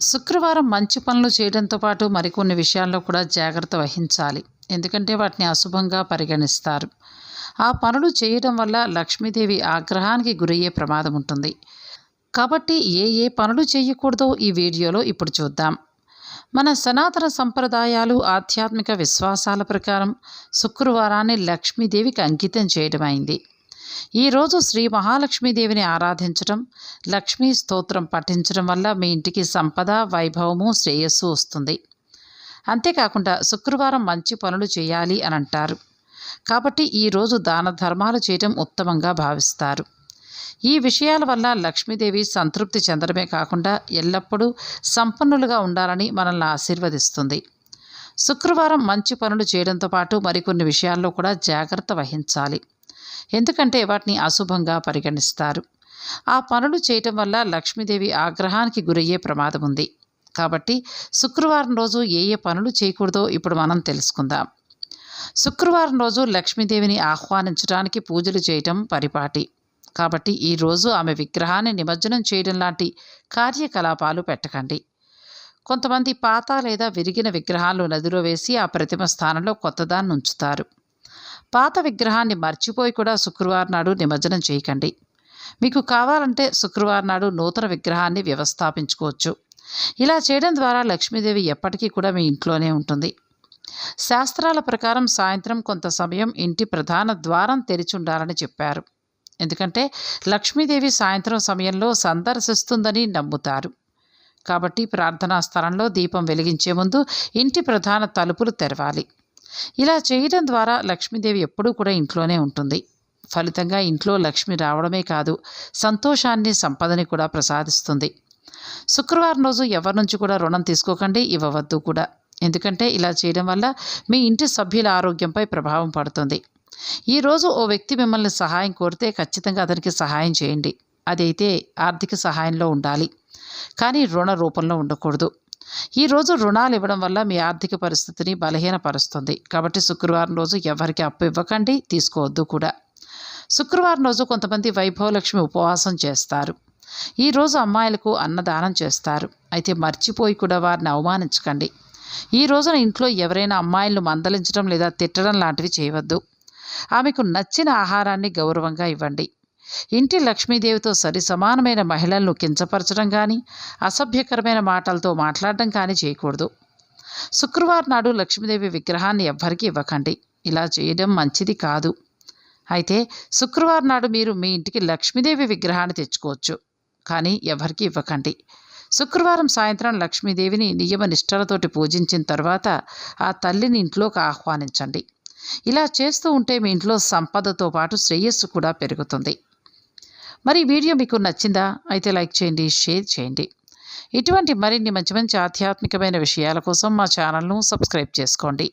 శుక్రవారం మంచి పనులు చేయడంతో పాటు మరికొన్ని విషయాల్లో కూడా జాగ్రత్త వహించాలి. ఎందుకంటే వాటిని అశుభంగా పరిగణిస్తారు. ఆ పనులు చేయడం వల్ల లక్ష్మీదేవి ఆగ్రహానికి గురయ్యే ప్రమాదం ఉంటుంది. కాబట్టి ఏ ఏ పనులు చేయకూడదో ఈ వీడియోలో ఇప్పుడు చూద్దాం. మన సనాతన సంప్రదాయాలు ఆధ్యాత్మిక విశ్వాసాల ప్రకారం శుక్రవారాన్ని లక్ష్మీదేవికి అంకితం చేయడమైంది. ఈరోజు శ్రీ మహాలక్ష్మీదేవిని ఆరాధించడం లక్ష్మీ స్తోత్రం పఠించడం వల్ల మీ ఇంటికి సంపద వైభవము శ్రేయస్సు వస్తుంది. అంతేకాకుండా శుక్రవారం మంచి పనులు చేయాలి అని అంటారు. కాబట్టి ఈరోజు దాన ధర్మాలు చేయటం ఉత్తమంగా భావిస్తారు. ఈ విషయాల వల్ల లక్ష్మీదేవి సంతృప్తి చెందడమే కాకుండా ఎల్లప్పుడూ సంపన్నులుగా ఉండాలని మనల్ని ఆశీర్వదిస్తుంది. శుక్రవారం మంచి పనులు చేయడంతో పాటు మరికొన్ని విషయాల్లో కూడా జాగ్రత్త వహించాలి. ఎందుకంటే వాటిని అశుభంగా పరిగణిస్తారు. ఆ పనులు చేయటం వల్ల లక్ష్మీదేవి ఆగ్రహానికి గురయ్యే ప్రమాదం ఉంది. కాబట్టి శుక్రవారం రోజు ఏ ఏ పనులు చేయకూడదో ఇప్పుడు మనం తెలుసుకుందాం. శుక్రవారం రోజు లక్ష్మీదేవిని ఆహ్వానించడానికి పూజలు చేయటం పరిపాటి. కాబట్టి ఈరోజు ఆమె విగ్రహాన్ని నిమజ్జనం చేయడం లాంటి కార్యకలాపాలు పెట్టకండి. కొంతమంది పాత లేదా విరిగిన విగ్రహాలు నదిలో వేసి ఆ ప్రతిమ స్థానంలో కొత్తదాన్ని ఉంచుతారు. పాత విగ్రహాన్ని మర్చిపోయి కూడా శుక్రవారం నాడు నిమజ్జనం చేయకండి. మీకు కావాలంటే శుక్రవారం నాడు నూతన విగ్రహాన్ని వ్యవస్థాపించుకోవచ్చు. ఇలా చేయడం ద్వారా లక్ష్మీదేవి ఎప్పటికీ కూడా మీ ఇంట్లోనే ఉంటుంది. శాస్త్రాల ప్రకారం సాయంత్రం కొంత సమయం ఇంటి ప్రధాన ద్వారం తెరిచి ఉండాలని చెప్పారు. ఎందుకంటే లక్ష్మీదేవి సాయంత్రం సమయంలో సందర్శిస్తుందని నమ్ముతారు. కాబట్టి ప్రార్థనా స్థలంలో దీపం వెలిగించే ముందు ఇంటి ప్రధాన తలుపులు తెరవాలి. ఇలా చేయడం ద్వారా లక్ష్మీదేవి ఎప్పుడూ కూడా ఇంట్లోనే ఉంటుంది. ఫలితంగా ఇంట్లో లక్ష్మి రావడమే కాదు సంతోషాన్ని సంపదని కూడా ప్రసాదిస్తుంది. శుక్రవారం రోజు ఎవరి నుంచి కూడా రుణం తీసుకోకండి ఇవ్వవద్దు కూడా. ఎందుకంటే ఇలా చేయడం వల్ల మీ ఇంటి సభ్యుల ఆరోగ్యంపై ప్రభావం పడుతుంది. ఈరోజు ఓ వ్యక్తి మిమ్మల్ని సహాయం కోరితే ఖచ్చితంగా అతనికి సహాయం చేయండి. అదైతే ఆర్థిక సహాయంలో ఉండాలి. కానీ రుణ రూపంలో ఉండకూడదు. ఈరోజు రుణాలు ఇవ్వడం వల్ల మీ ఆర్థిక పరిస్థితిని బలహీనపరుస్తుంది. కాబట్టి శుక్రవారం రోజు ఎవరికి అప్పు ఇవ్వకండి తీసుకోవద్దు కూడా. శుక్రవారం రోజు కొంతమంది వైభవలక్ష్మి ఉపవాసం చేస్తారు. ఈరోజు అమ్మాయిలకు అన్నదానం చేస్తారు. అయితే మర్చిపోయి కూడా వారిని అవమానించకండి. ఈ రోజున ఇంట్లో ఎవరైనా అమ్మాయిలను మందలించడం లేదా తిట్టడం లాంటివి చేయవద్దు. ఆమెకు నచ్చిన ఆహారాన్ని గౌరవంగా ఇవ్వండి. ఇంటి లక్ష్మీదేవితో సరి సమానమైన మహిళలను కించపరచడం కానీ అసభ్యకరమైన మాటలతో మాట్లాడడం కానీ చేయకూడదు. శుక్రవారం నాడు లక్ష్మీదేవి విగ్రహాన్ని ఎవ్వరికీ ఇవ్వకండి. ఇలా చేయడం మంచిది కాదు. అయితే శుక్రవారం నాడు మీరు మీ ఇంటికి లక్ష్మీదేవి విగ్రహాన్ని తెచ్చుకోవచ్చు కానీ ఎవరికి ఇవ్వకండి. శుక్రవారం సాయంత్రం లక్ష్మీదేవిని నియమ నిష్టలతోటి పూజించిన తర్వాత ఆ తల్లిని ఇంట్లోకి ఆహ్వానించండి. ఇలా చేస్తూ ఉంటే మీ ఇంట్లో సంపదతో పాటు శ్రేయస్సు కూడా పెరుగుతుంది. మరి వీడియో మీకు నచ్చిందా అయితే లైక్ చేయండి షేర్ చేయండి. ఇటువంటి మరిన్ని మంచి మంచి ఆధ్యాత్మికమైన విషయాల కోసం మా ఛానల్ను సబ్స్క్రైబ్ చేసుకోండి.